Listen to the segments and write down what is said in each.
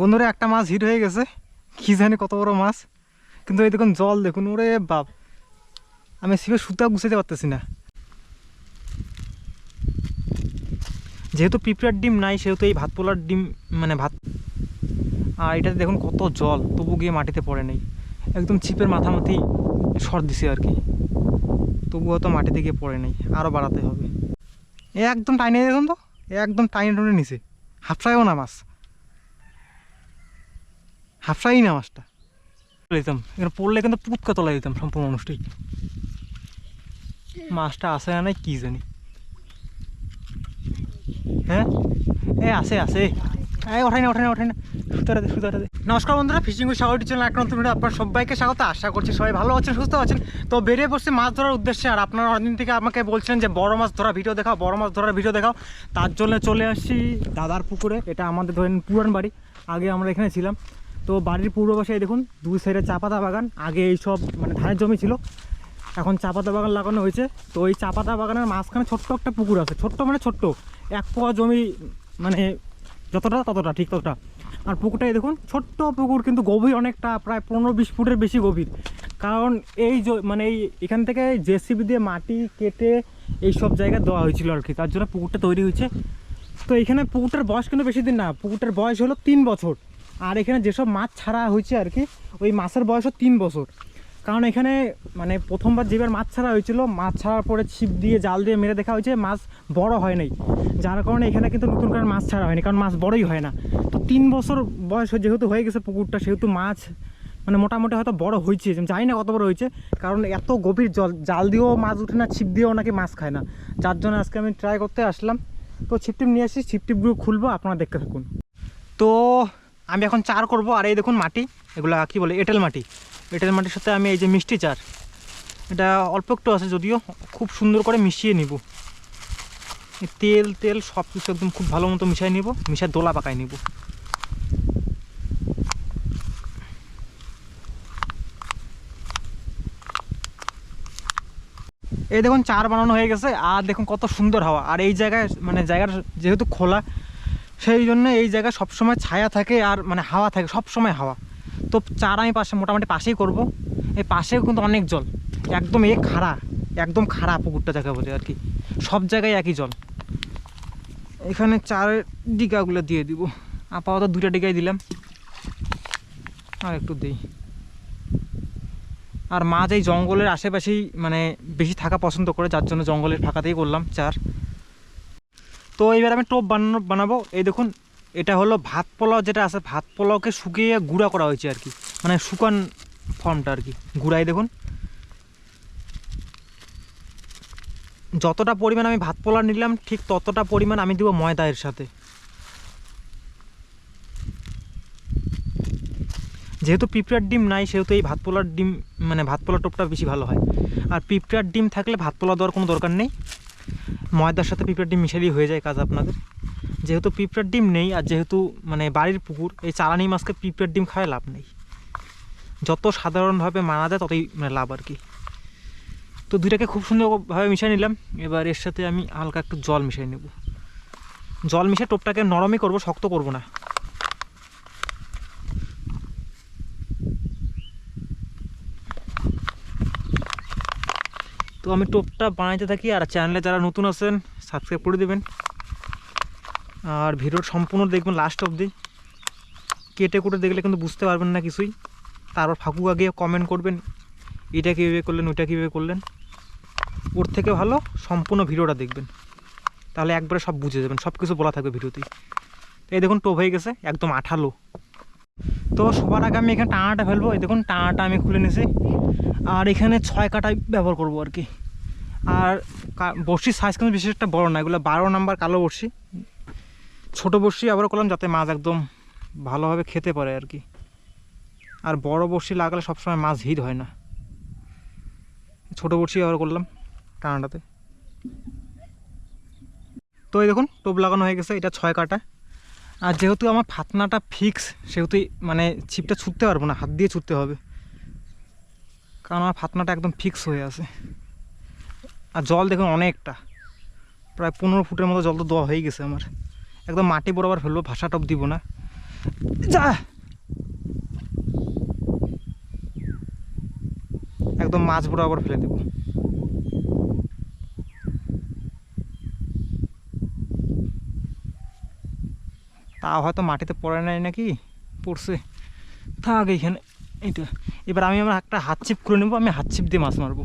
বন্ধুরা, একটা মাছ হিট হয়ে গেছে। কি জানি কত বড় মাছ। কিন্তু এই দেখুন জল, দেখুন, ওরে বাপ। আমি সিপে সুতা গুছাতে পারতেছি না। যেহেতু পিঁপড়ার ডিম নাই, সেহেতু এই ভাত পোলার ডিম মানে ভাত আর এটাতে দেখুন কত জল, তবু গিয়ে মাটিতে পড়ে নেই। একদম ছিপের মাথামাথি সর দিছে আর কি। তবু হয়তো মাটিতে গিয়ে পড়ে নেই আরও বাড়াতে হবে। এ একদম টাইনে দেখুন তো একদম টাইনে টুনে নিছে। হাফসাইও না মাছ। হাফসাই না মাছটা। দিতাম এখানে পড়লে কিন্তু পুতকা তোলা দিতাম সম্পূর্ণ মানুষটাই। মাছটা আসে না নাই, কি জানি। হ্যাঁ? এ, আছে আছে। এই ওঠাই না ওঠাই না ওঠাই না। নমস্কার বন্ধুরা, ফিশিং উইথ সাগর চ্যানেল এক নতুন ভিডিও আপনার সবাইকে স্বাগত। আশা করছি সবাই ভালো আছেন, সুস্থ আছেন। তো বেরিয়ে পড়ছি মাছ ধরার উদ্দেশ্যে। আর আপনারা অনেকদিন থেকে আমাকে বলছেন যে, বড় মাছ ধরা ভিডিও দেখাও, বড় মাছ ধরার ভিডিও দেখাও। তার জন্য চলে আসছি দাদার পুকুরে। এটা আমাদের ধরেন পুরান বাড়ি। আগে আমরা এখানে ছিলাম। তো বাড়ির পূর্ব পাশে দেখুন দুই সাইডে চা পাতা বাগান, আগে এই সব মানে ধানের জমি ছিল। এখন চা পাতা বাগান লাগানো হয়েছে। তো এই চা পাতা বাগানের মাঝখানে ছোট্ট একটা পুকুর আছে। ছোট্ট মানে ছোট্ট। এক পোয়া জমি মানে যতটা, ততটা, ঠিক ততটা। আর পুকুরটাই দেখুন, ছোট্ট পুকুর, কিন্তু গভীর অনেকটা, প্রায় পনেরো বিশ ফুটের বেশি গভীর। কারণ এই মানে এই, এখান থেকে জেসিবি দিয়ে মাটি কেটে এই সব জায়গায় দেওয়া হয়েছিল আর কি। তার জন্য পুকুরটা তৈরি হয়েছে। তো এখানে পুকুরটার বয়স কিন্তু বেশি দিন না। পুকুরটার বয়স হলো তিন বছর। আর এখানে যেসব মাছ ছাড়া হয়েছে আর কি, ওই মাছের বয়সও তিন বছর। কারণ এখানে মানে প্রথমবার যেবার মাছ ছাড়া হয়েছিল, মাছ ছাড়ার পরে ছিপ দিয়ে জাল দিয়ে মেরে দেখা হয়েছে, মাছ বড় হয় নাই। যার কারণে এখানে কিন্তু নতুন করে মাছ ছাড়া হয়নি, কারণ মাছ বড়ই হয় না। তো তিন বছর বয়স যেহেতু হয়ে গেছে পুকুরটা, সেহেতু মাছ মানে মোটামুটি হয়তো বড় হয়েছে জানি না কত বড় হয়েছে, কারণ এত গভীর জল, জাল দিয়েও মাছ উঠে না, ছিপ দিয়েও নাকি মাছ খায় না। যার জন্য আজকে আমি ট্রাই করতে আসলাম। তো ছিপ টিপ নিয়ে আসি, ছিপ টিপগুলো খুলবো, আপনারা দেখতে থাকুন। তো আমি এখন চার করব, আর এই দেখুন মাটি। এগুলা কি বলে? এঁটেল মাটি। এঁটেল মাটির সাথে আমি এই যে মিষ্টি চার। এটা অল্প একটু আছে যদিও, খুব সুন্দর করে মিশিয়ে নিব। তেল তেল সব কিছু একদম খুব ভালো মতো মিশাই নিব মিশায় দোলা পাকাই নিব। এই দেখুন, চার বানানো হয়ে গেছে, আর দেখুন কত সুন্দর হাওয়া। আর এই জায়গায় মানে জায়গার যেহেতু খোলা সেই জন্য এই জায়গায় সবসময় ছায়া থাকে আর মানে হাওয়া থাকে সব সময় হাওয়া। তো চার আমি পাশে মোটামুটি পাশেই করব। এই পাশেও কিন্তু অনেক জল, একদম এ খাড়া, একদম খাড়া পুকুরটা যাকে বলে আর কি। সব জায়গায় একই জল। এখানে চার ডিগাগুলো দিয়ে দিব। আপাতত দুটা ডিগাই দিলাম। আর একটু দিই। আর মাছ এই জঙ্গলের আশেপাশেই মানে বেশি থাকা পছন্দ করে, যার জন্য জঙ্গলের ফাঁকাতেই করলাম চার। তো এবার আমি টোপ বানানো, বানাবো। এই দেখুন, এটা হলো ভাত পোলাও যেটা আছে, ভাত পোলাওকে শুকিয়ে গুঁড়া করা হয়েছে আর কি। মানে শুকান ফর্মটা আর কি, গুঁড়াই দেখুন। যতটা পরিমাণ আমি ভাত পোলা নিলাম, ঠিক ততটা পরিমাণ আমি দিব ময়দা এর সাথে। যেহেতু পিঁপড়ার ডিম নাই, সেহেতু এই ভাত পোলার ডিম মানে ভাত পোলা টোপটা বেশি ভালো হয়। আর পিঁপড়ার ডিম থাকলে ভাত পোলা দেওয়ার কোনো দরকার নেই। ময়দার সাথে পিঁপড়ার ডিম মিশালেই হয়ে যায় কাজ আপনাদের। যেহেতু পিঁপড়ার ডিম নেই আর যেহেতু মানে বাড়ির পুকুর, এই চালানি মাছকে পিঁপড়ার ডিম খাওয়ায় লাভ নেই। যত সাধারণভাবে মানা যায় ততই মানে লাভ আর কি। তো দুইটাকে খুব সুন্দরভাবে মিশিয়ে নিলাম। এবার এর সাথে আমি হালকা একটু জল মিশিয়ে নেব। জল মিশিয়ে টোপটাকে নরমই করব, শক্ত করব না। তো আমি টোপটা বানাইতে থাকি আর চ্যানেলে যারা নতুন আছেন সাবস্ক্রাইব করে দেবেন। আর ভিডিওর সম্পূর্ণ দেখবেন লাস্ট অবধি। কেটে কুটে দেখলে কিন্তু বুঝতে পারবেন না কিছুই। তারপর ফাঁকু আগে কমেন্ট করবেন, এটা কীভাবে করলেন, ওইটা কীভাবে করলেন। ওর থেকে ভালো সম্পূর্ণ ভিডিওটা দেখবেন। তাহলে একবারে সব বুঝে যাবেন সব কিছু বলা থাকবে ভিডিওতেই। এই দেখুন, টোপ হয়ে গেছে, একদম আঠালো। তো সবার আগে আমি এখানে টানাটা ফেলব। এই দেখুন, টানাটা আমি খুলে নিয়েছি আর এখানে ছয় কাটাই ব্যবহার করব আর কি। আর বড়শির সাইজ কিন্তু বিশেষ একটা বড় না, এগুলো বারো নাম্বার কালো বড়শি। ছোটো বড়শি আবার করলাম যাতে মাছ একদম ভালোভাবে খেতে পারে আর কি। আর বড় বড়শি লাগালে সবসময় মাছ হিট হয় না। ছোটো বড়শি ব্যবহার করলাম টানাটাতে। তো এই দেখুন, টোপ লাগানো হয়ে গেছে, এটা ছয় কাটা। আর যেহেতু আমার ফাতনাটা ফিক্স সেহেতু মানে ছিপটা ছুটতে পারব না, হাত দিয়ে ছুটতে হবে। কারণ আমার ফাতনাটা একদম ফিক্স হয়ে আছে। আর জল দেখুন অনেকটা। প্রায় পনেরো ফুটের মতো জল তো দেওয়া হয়ে গেছে আমার। একদম মাটি বরাবর ফেলব, ভাষা টপ দিব না। যা! একদম মাছ বরাবর ফেলে দেবো। তা হয়তো মাটিতে পড়ে নাই নাকি? পড়ছে। থাক এইখানে, এইটা। এবার আমি আমার একটা হাত ছিপ খুলে নেব, আমি হাত ছিপ দিয়ে মাছ মারবো।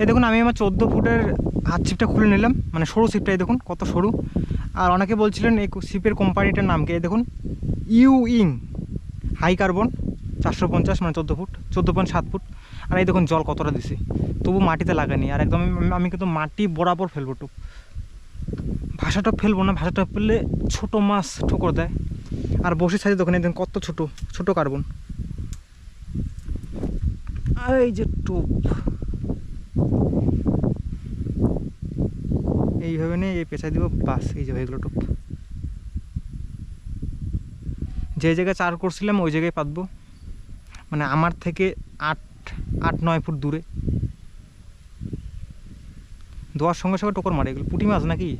এই দেখুন, আমি আমার চোদ্দ ফুটের হাত ছিপটা খুলে নিলাম। মানে সরু ছিপটা এই দেখুন, কত সরু। আর অনেকে বলছিলেন এই ছিপের কোম্পানিটার নাম কি? এই দেখুন ইউ ইং হাই কার্বন চারশো পঞ্চাশ মানে চোদ্দ ফুট, চোদ্দ পয়েন্ট সাত ফুট। আর এই দেখুন, জল কতটা দিছি। তবু মাটিতে লাগানি আর একদম আমি- কিন্তু মাটি বরাবর ফেলব টুক। ভাষাটা ফেলব না, ভাষাটা ফেললে ছোট মাছ ঠোকর দেয়। আর বসে সাইজে দোকানে দেখুন, কত ছোট ছোট কার্বন এই যে টোপ এইভাবে নিয়ে এই পেঁচাই দিব, বাস, এই যে হয়ে গেলো টোপ। যে জায়গায় চার করছিলাম, ওই জায়গায় পাতবো। মানে আমার থেকে আট আট, নয় ফুট দূরে। দোয়ার সঙ্গে সঙ্গে টোকর মারে, এগুলো পুঁটি মাছ নাকি?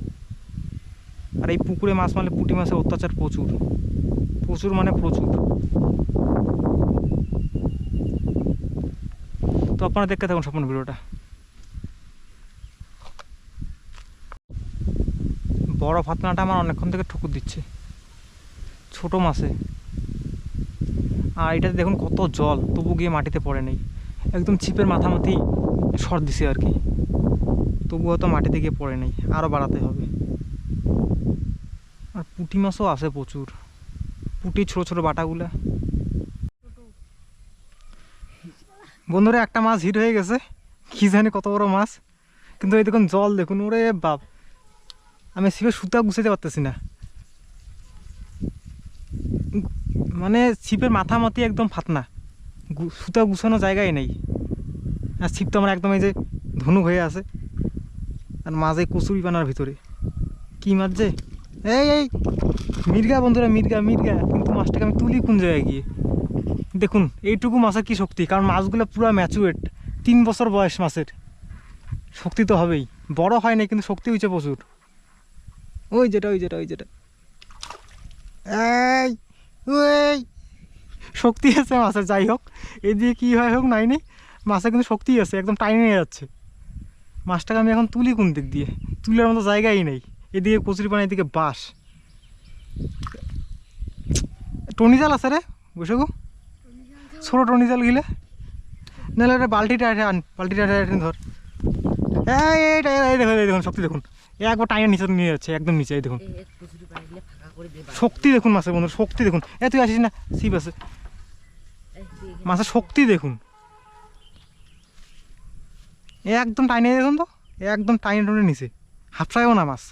আর এই পুকুরে মাছ মারলে পুঁটি মাছের অত্যাচার প্রচুর। প্রচুর মানে প্রচুর। তো আপনারা দেখতে থাকুন সম্পূর্ণ ভিডিওটা। বড় ফাতনাটা আমার অনেকক্ষণ থেকে ঠুকুর দিচ্ছে। ছোট মাছে। আর এটাতে দেখুন কত জল, তবু গিয়ে মাটিতে পড়ে নেই। একদম ছিপের মাথামাথি সর দিছে আর কি। তবু হয়তো মাটিতে গিয়ে পড়ে নেই আরও বাড়াতে হবে। আর পুঁটি মাছও আছে প্রচুর। পুঁটি, ছোট ছোট বাটাগুলা। বন্ধুরা, একটা মাছ হিট হয়ে গেছে। কি জানি কত বড় মাছ। কিন্তু এই দেখুন জল, দেখুন, ওরে বাপ। আমি ছিপে সুতা গুছাতে পারতেছি না। মানে ছিপের মাথামাতি একদম ফাতনা। সুতা গুছানো জায়গায় নেই। আর ছিপ তো আমার একদম এই যে ধনু হয়ে আছে। আর মাঝে কচুরি পানার ভিতরে। কি মাছ যে? এই এই! মির্গা বন্ধুরা, মির্গা মির্গা। কিন্তু মাছটাকে আমি তুলি কোন জায়গায় গিয়ে? দেখুন, এইটুকু মাছের কি শক্তি? কারণ মাছগুলো পুরো ম্যাচুয়েট তিন বছর বয়স মাছের। শক্তি তো হবেই। বড় হয় না কিন্তু শক্তি হয়েছে প্রচুর। ওই যেটা ওই যেটা ওই যেটা। এই, ওই। শক্তি আছে মাছের, যাই হোক। এদিকে কী হয় হোক, নাই নেই। মাছের কিন্তু শক্তি আছে, একদম টাইনে নিয়ে যাচ্ছে। মাছটাকে আমি এখন তুলি কোন দিক দিয়ে? তুলের মতো জায়গাই নেই। এদিকে কচুরি কচুরিপানা এদিকে বাঁশ। টনি জাল আছে রে, বসে গো। ছোটো টনি জাল গিলে। নাহলে বালতিটা আন এসে ধর। দেখুন এই দেখুন শক্তি দেখুন। একবার টাইনের নিচে নিয়ে যাচ্ছে একদম নিচে দেখুন। শক্তি দেখুন মাছের বন্ধু শক্তি দেখুন। এ তুই আসিস না? ছিপ আছে মাছের শক্তি দেখুন। একদম টাইনে দেখুন তো। একদম টাইনে টনে নিচে। হাফসাইও না মাছ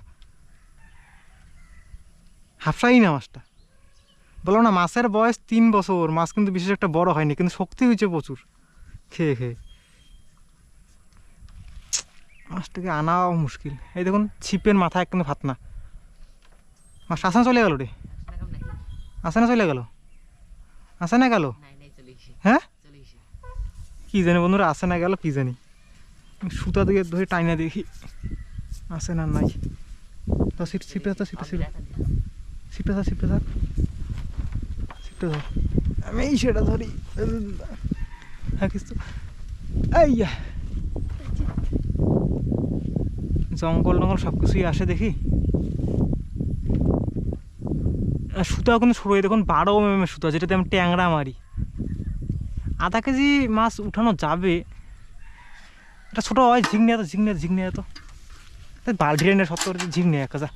হাফসাই না মাছটা বললাম না মাছের বয়স তিন বছর মাছ কিন্তু বিশেষ একটা বড় হয়নি কিন্তু শক্তি হয়েছে প্রচুর। খেয়ে খেয়ে। মাছটাকে আনাও মুশকিল। এই দেখুন, ছিপের মাথা একদম ফাতনা। মাছ আসা চলে গেল রে। আসনা আসে না চলে গেল? আসে না গেল? হ্যাঁ। কি জানি বন্ধুরা আসে না গেল কি জানি। সুতা দিয়ে ধরে টাইনা দেখি। আসে না নাই। তো সিট সিটে তো একটা দিয়া। সিটে থাক সিটে থাক। সিটে থাক। আমি সেটা ধরি। হ্যাঁ কিছু। এই জঙ্গল টঙ্গল সব কিছুই আসে দেখি। আর সুতা কিন্তু সরু দেখুন বারো এম সুতা, যেটাতে আমি ট্যাংরা মারি। আধা কেজি মাছ উঠানো যাবে। এটা ছোটো হয় ঝিংনে এত ঝিংনে ঝিংনে এত। বাল্টি এনে সত্তর ঝিংনে এক কাজা।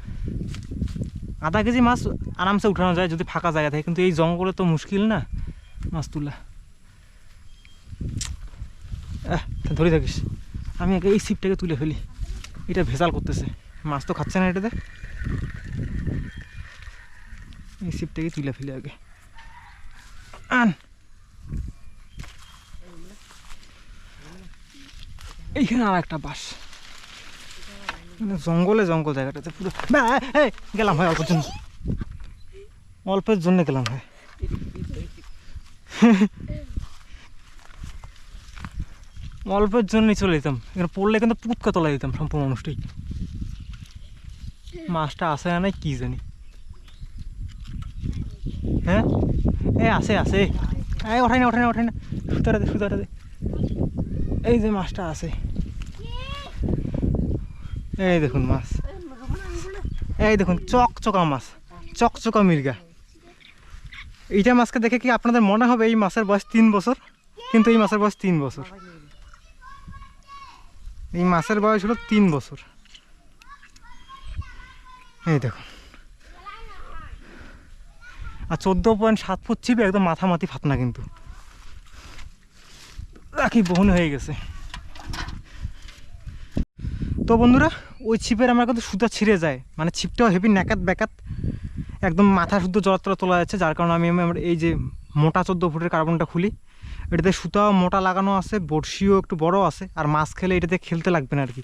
আধা কেজি মাছ আরামসে উঠানো যায় যদি ফাঁকা জায়গা থাকে, কিন্তু এই জঙ্গলে তো মুশকিল না মাছ তোলা। তা ধরে থাকিস। আমি আগে এই ছিপটাকে তুলে ফেলি। এটা ভেজাল করতেছে। মাছ তো খাচ্ছে না এটাতে। এই ছিপটাকে তুলে ফেলি আগে। আন। এইখানে আর একটা বাস। মানে জঙ্গলে জঙ্গল জায়গাটাতে পুরো গেলাম ভাই অল্পের জন্য। অল্পের জন্য গেলাম ভাই। অল্পের জন্যই চলে যেতাম। এখানে পড়লে কিন্তু পুতকা তোলা দিতাম সম্পূর্ণ মানুষটাই মাছটা আসে না নাই, কি জানি। হ্যাঁ? এ, আছে আছে। এই, ওঠাই না ওঠাই না ওঠাই না। সুতারা দে সুতারা দে। এই যে মাছটা আছে। এই দেখুন মাছ। এই দেখুন, চকচকা মাছ। চকচকা মির্গা। এইটা মাছকে দেখে কি আপনাদের মনে হবে এই মাছের বয়স তিন বছর? কিন্তু এই মাছের বয়স তিন বছর। এই মাছের বয়স হলো তিন বছর। এই দেখুন আর চোদ্দ পয়েন্ট সাত ফুট ছিপে একদম মাথামাতি ফাতনা কিন্তু। রাখি বহুন হয়ে গেছে। তো বন্ধুরা, ওই ছিপের আমার কিন্তু সুতা ছিঁড়ে যায়। মানে ছিপটাও হেভি ন্যাকাত ব্যাকাত, একদম মাথা শুদ্ধ জলাতলা তোলা যাচ্ছে, যার কারণে আমি আমার এই যে মোটা চোদ্দ ফুটের কার্বনটা খুলি। এটাতে সুতাও মোটা লাগানো আছে, বড়শিও একটু বড় আছে, আর মাছ খেলে এটাতে খেলতে লাগবে না আর কি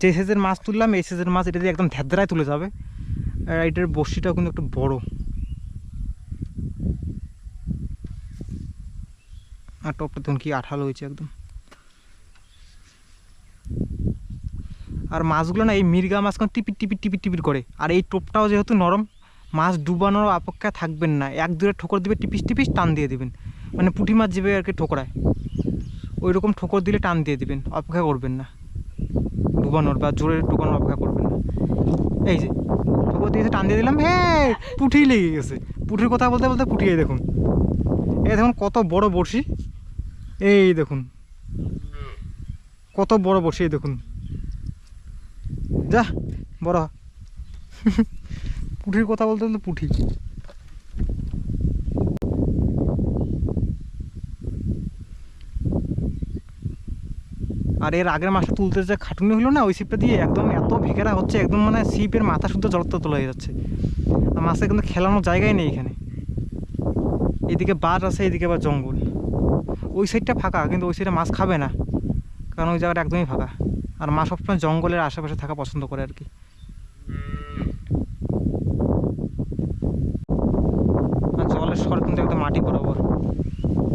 যে সাইজের মাছ তুললাম, এই সাইজের মাছ এটাতে একদম ধ্যাদ্রায় তুলে যাবে। আর এটার বড়শিটাও কিন্তু একটু বড়। আর টপটা তখন কি আঠালো হয়েছে একদম। আর মাছগুলো না, এই মির্গা মাছ কোনো টিপির টিপির টিপির টিপির করে। আর এই টোপটাও যেহেতু নরম, মাছ ডুবানোর অপেক্ষায় থাকবেন না। এক দূরে ঠোকর দিবে, টিপিস টিপিস টান দিয়ে দিবেন। মানে পুঁটি মাছ যেভাবে আর কি ঠোকরায় ওই রকম ঠোকর দিলে টান দিয়ে দিবেন, অপেক্ষা করবেন না। ডুবানোর বা জোরে ডুবানোর অপেক্ষা করবেন না। এই যে, ঠোকর দিয়েছে টান দিয়ে দিলাম হে পুঁঠি লেগে গেছে। পুঁঠির কথা বলতে বলতে পুঁটি, এই দেখুন। এই দেখুন কত বড় বড়শি। এই দেখুন, কত বড় বড়শি, এই দেখুন। যা, বড়। হ। পুঁঠির কথা বলতে বলতে পুঁঠি আর এর আগের মাসে তুলতে যে খাটুনি হলো না, ওই সিপটা দিয়ে একদম এত ভেকেরা হচ্ছে, একদম মানে সিপের মাথা শুদ্ধ জড়ত্ব তোলা হয়ে যাচ্ছে। আর মাছে কিন্তু খেলানোর জায়গাই নেই এখানে। এদিকে বাদ আছে, এদিকে আবার জঙ্গল। ওই সাইডটা ফাঁকা, কিন্তু ওই সাইডে মাছ খাবে না। কারণ ওই জায়গাটা একদমই ফাঁকা। আর মা সবসময় জঙ্গলের আশেপাশে থাকা পছন্দ করে আর কি। জলের স্বর কিন্তু একদম মাটি বরাবর।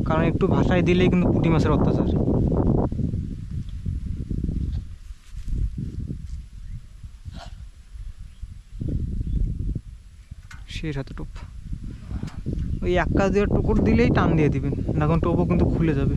কারণ একটু ভাষায় দিলেই কিন্তু পুঁটি মাছের অত্যাচার। শেষ হাতে টোপ। ওই এক কাজ দিয়ে টুকুর দিলেই টান দিয়ে দিবেন, না এখন টোপও কিন্তু খুলে যাবে।